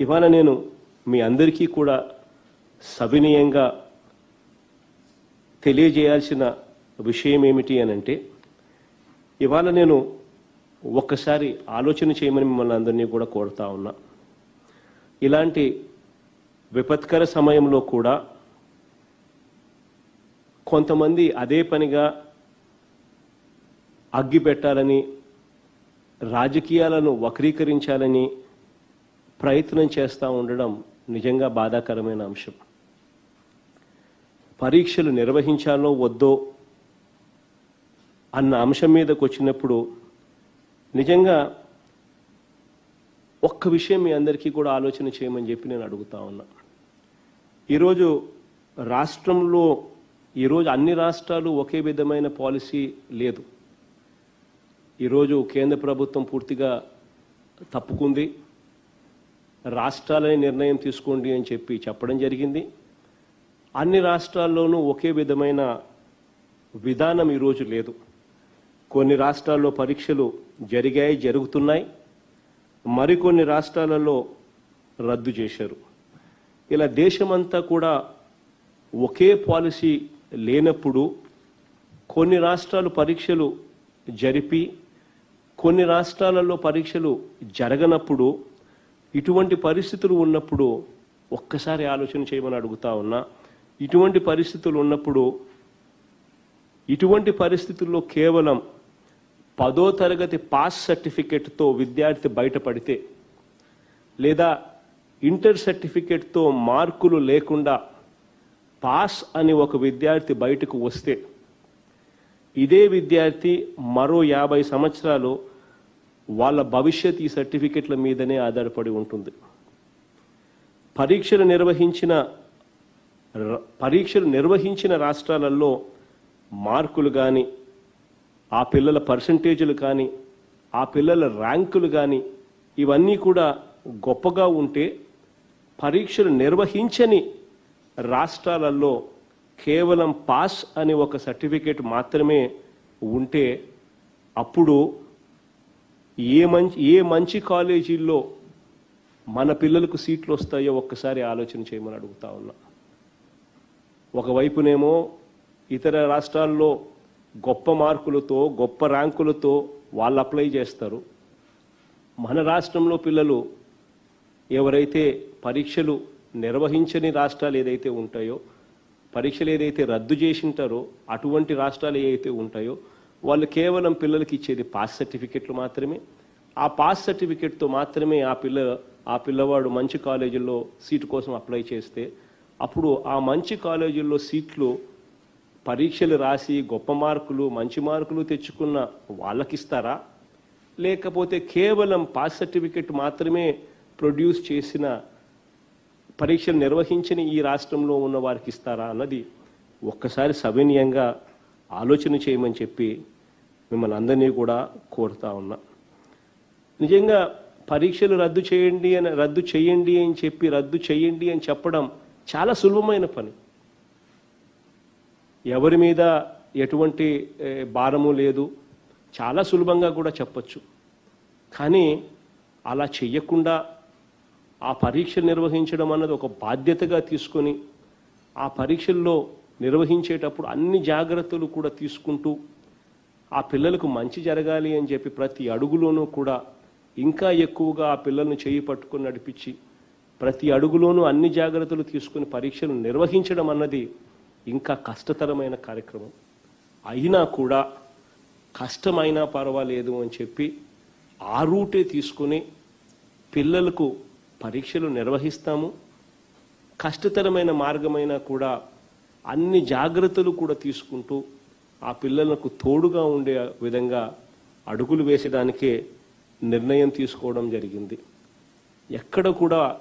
ఇవాళ నేను మీ అందరికీ కూడా సవినయంగా తెలియజేయాల్సిన విషయం ఏమిటి అని అంటే ఇవాళ నేను ఒక్కసారి ఆలోచన చేయమని మిమ్మల్ని అందరినీ కూడా కోరుతా ఉన్నా. ఇలాంటి విపత్కర సమయంలో కూడా కొంతమంది అదే పనిగా అగ్గిపెట్టాలని రాజకీయాలను వక్రీకరించాలని ప్రయత్నం చేస్తూ ఉండడం నిజంగా బాధాకరమైన అంశం. పరీక్షలు నిర్వహించాలో వద్దో అన్న అంశం మీదకు వచ్చినప్పుడు నిజంగా ఒక్క విషయం మీ అందరికీ కూడా ఆలోచన చేయమని చెప్పి నేను అడుగుతా ఉన్నా. ఈరోజు రాష్ట్రంలో ఈరోజు అన్ని రాష్ట్రాలు ఒకే విధమైన పాలసీ లేదు. ఈరోజు కేంద్ర ప్రభుత్వం పూర్తిగా తప్పుకుంది. రాష్ట్రాలని నిర్ణయం తీసుకోండి అని చెప్పి చెప్పడం జరిగింది. అన్ని రాష్ట్రాల్లోనూ ఒకే విధమైన విధానం ఈరోజు లేదు. కొన్ని రాష్ట్రాల్లో పరీక్షలు జరిగాయి జరుగుతున్నాయి. మరికొన్ని రాష్ట్రాలలో రద్దు చేశారు. ఇలా దేశమంతా కూడా ఒకే పాలసీ లేనప్పుడు కొన్ని రాష్ట్రాలు పరీక్షలు జరిపి కొన్ని రాష్ట్రాలలో పరీక్షలు జరగనప్పుడు ఇటువంటి పరిస్థితులు ఉన్నప్పుడు ఒక్కసారి ఆలోచన చేయమని అడుగుతా ఉన్నా. ఇటువంటి పరిస్థితులు ఉన్నప్పుడు ఇటువంటి పరిస్థితుల్లో కేవలం పదో తరగతి పాస్ సర్టిఫికెట్తో విద్యార్థి బయటపడితే లేదా ఇంటర్ సర్టిఫికెట్తో మార్కులు లేకుండా పాస్ అని ఒక విద్యార్థి బయటకు వస్తే ఇదే విద్యార్థి మరో యాభై సంవత్సరాలు వాళ్ళ భవిష్యత్ ఈ సర్టిఫికెట్ల మీదనే ఆధారపడి ఉంటుంది. పరీక్షలు నిర్వహించిన పరీక్షలు నిర్వహించిన రాష్ట్రాలలో మార్కులు కానీ ఆ పిల్లల పర్సంటేజీలు కానీ ఆ పిల్లల ర్యాంకులు కానీ ఇవన్నీ కూడా గొప్పగా ఉంటే పరీక్షలు నిర్వహించని రాష్ట్రాలలో కేవలం పాస్ అనే ఒక సర్టిఫికేట్ మాత్రమే ఉంటే అప్పుడు ఏ మంచి ఏ మంచి కాలేజీల్లో మన పిల్లలకు సీట్లు వస్తాయో ఒక్కసారి ఆలోచన చేయమని అడుగుతా ఉన్నా. ఒకవైపునేమో ఇతర రాష్ట్రాల్లో గొప్ప మార్కులతో గొప్ప ర్యాంకులతో వాళ్ళు అప్లై చేస్తారు. మన రాష్ట్రంలో పిల్లలు ఎవరైతే పరీక్షలు నిర్వహించని రాష్ట్రాలు ఏదైతే ఉంటాయో పరీక్షలు ఏదైతే రద్దు చేసింటారో అటువంటి రాష్ట్రాలు ఏవైతే ఉంటాయో వాళ్ళు కేవలం పిల్లలకి ఇచ్చేది పాస్ సర్టిఫికెట్లు మాత్రమే. ఆ పాస్ సర్టిఫికెట్తో మాత్రమే ఆ పిల్ల ఆ పిల్లవాడు మంచి కాలేజీల్లో సీటు కోసం అప్లై చేస్తే అప్పుడు ఆ మంచి కాలేజీల్లో సీట్లు పరీక్షలు రాసి గొప్ప మార్కులు మంచి మార్కులు తెచ్చుకున్న వాళ్ళకిస్తారా? లేకపోతే కేవలం పాస్ సర్టిఫికెట్ మాత్రమే ప్రొడ్యూస్ చేసిన పరీక్షలు నిర్వహించిన ఈ రాష్ట్రంలో ఉన్న వారికి ఇస్తారా అన్నది ఒక్కసారి సవినీయంగా ఆలోచన చేయమని చెప్పి మిమ్మల్ని అందరినీ కూడా కోరుతా ఉన్నా. నిజంగా పరీక్షలు రద్దు చేయండి అని రద్దు చేయండి అని చెప్పి రద్దు చేయండి అని చెప్పడం చాలా సులభమైన పని. ఎవరి మీద ఎటువంటి భారము లేదు. చాలా సులభంగా కూడా చెప్పచ్చు. కానీ అలా చెయ్యకుండా ఆ పరీక్ష నిర్వహించడం అన్నది ఒక బాధ్యతగా తీసుకొని ఆ పరీక్షల్లో నిర్వహించేటప్పుడు అన్ని జాగ్రత్తలు కూడా తీసుకుంటూ ఆ పిల్లలకు మంచి జరగాలి అని చెప్పి ప్రతి అడుగులోనూ కూడా ఇంకా ఎక్కువగా ఆ పిల్లల్ని చేయి పట్టుకొని నడిపించి ప్రతి అడుగులోనూ అన్ని జాగ్రత్తలు తీసుకుని పరీక్షలు నిర్వహించడం అన్నది ఇంకా కష్టతరమైన కార్యక్రమం. అయినా కూడా కష్టమైనా పర్వాలేదు అని చెప్పి ఆ రూటే తీసుకుని పిల్లలకు పరీక్షలు నిర్వహిస్తాము. కష్టతరమైన మార్గమైనా కూడా అన్ని జాగ్రత్తలు కూడా తీసుకుంటూ ఆ పిల్లలకు తోడుగా ఉండే విధంగా అడుగులు వేసడానికే నిర్ణయం తీసుకోవడం జరిగింది. ఎక్కడ కూడా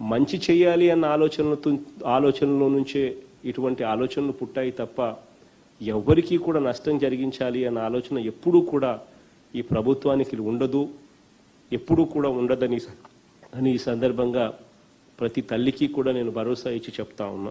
మంచి చేయాలి అన్న ఆలోచనలతో ఆలోచనలో నుంచే ఇటువంటి ఆలోచనలు పుట్టాయి తప్ప ఎవ్వరికీ కూడా నష్టం జరిగించాలి అన్న ఆలోచన ఎప్పుడూ కూడా ఈ ప్రభుత్వానికి ఉండదు ఎప్పుడూ కూడా ఉండదని అని ఈ సందర్భంగా ప్రతి తల్లికి కూడా నేను భరోసా ఇచ్చి చెప్తా ఉన్నా.